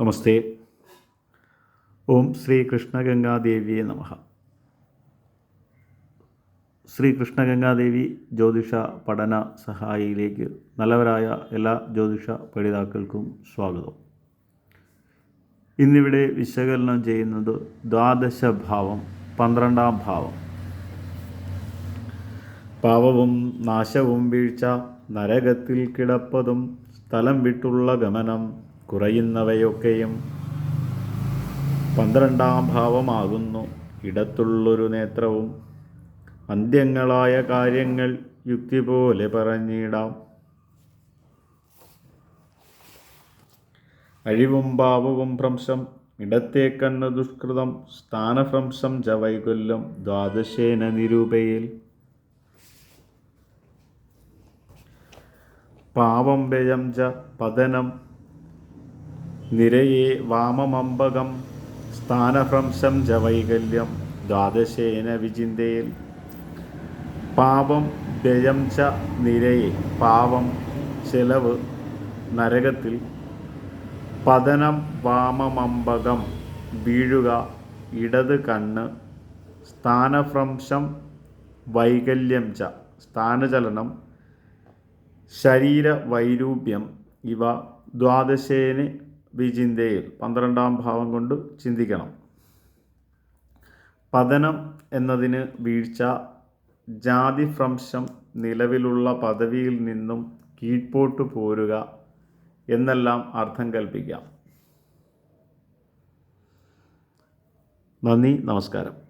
നമസ്തേ. ഓം ശ്രീ കൃഷ്ണഗംഗാദേവിയെ നമ. ശ്രീ കൃഷ്ണഗംഗാദേവി ജ്യോതിഷ പഠന സഹായിയിലേക്ക് നല്ലവരായ എല്ലാ ജ്യോതിഷ പഠിതാക്കൾക്കും സ്വാഗതം. ഇന്നിവിടെ വിശകലനം ചെയ്യുന്നത് ദ്വാദശ ഭാവം പന്ത്രണ്ടാം ഭാവം. പാവവും നാശവും വീഴ്ച നരകത്തിൽ കിടപ്പതും സ്ഥലം വിട്ടുള്ള ഗമനം കുറയുന്നവയൊക്കെയും പന്ത്രണ്ടാം ഭാവമാകുന്നു. ഇടത്തുള്ളൊരു നേത്രവും അന്ത്യങ്ങളായ കാര്യങ്ങൾ യുക്തി പോലെ പറഞ്ഞിടാം. അഴിവും ഭാവവും ഭ്രംശം ഇടത്തെ കണ്ണ് ദുഷ്കൃതം സ്ഥാനഭ്രംശം ച ദ്വാദശേന നിരൂപയിൽ. പാവം വ്യയം ച പതനം നിരയെ വാമമമ്പകം സ്ഥാനഭ്രംശം ച വൈകല്യം ദ്വാദശേന വിചിന്തയിൽ പാപം ദയം ച നിരയെ പാവം ചെലവ് നരകത്തിൽ. പതനം വാമമമ്പകം വീഴുക ഇടത് കണ്ണ് സ്ഥാനഭ്രംശം വൈകല്യം ച സ്ഥാനചലനം ശരീരവൈരൂപ്യം ഇവ ദ്വാദശേന് വിചിന്തയിൽ പന്ത്രണ്ടാം ഭാവം കൊണ്ട് ചിന്തിക്കണം. പതനം എന്നതിന് വീഴ്ച ജാതിഭ്രംശം നിലവിലുള്ള പദവിയിൽ നിന്നും കീഴ്പോട്ട് പോരുക എന്നെല്ലാം അർത്ഥം കൽപ്പിക്കാം. നന്ദി നമസ്കാരം.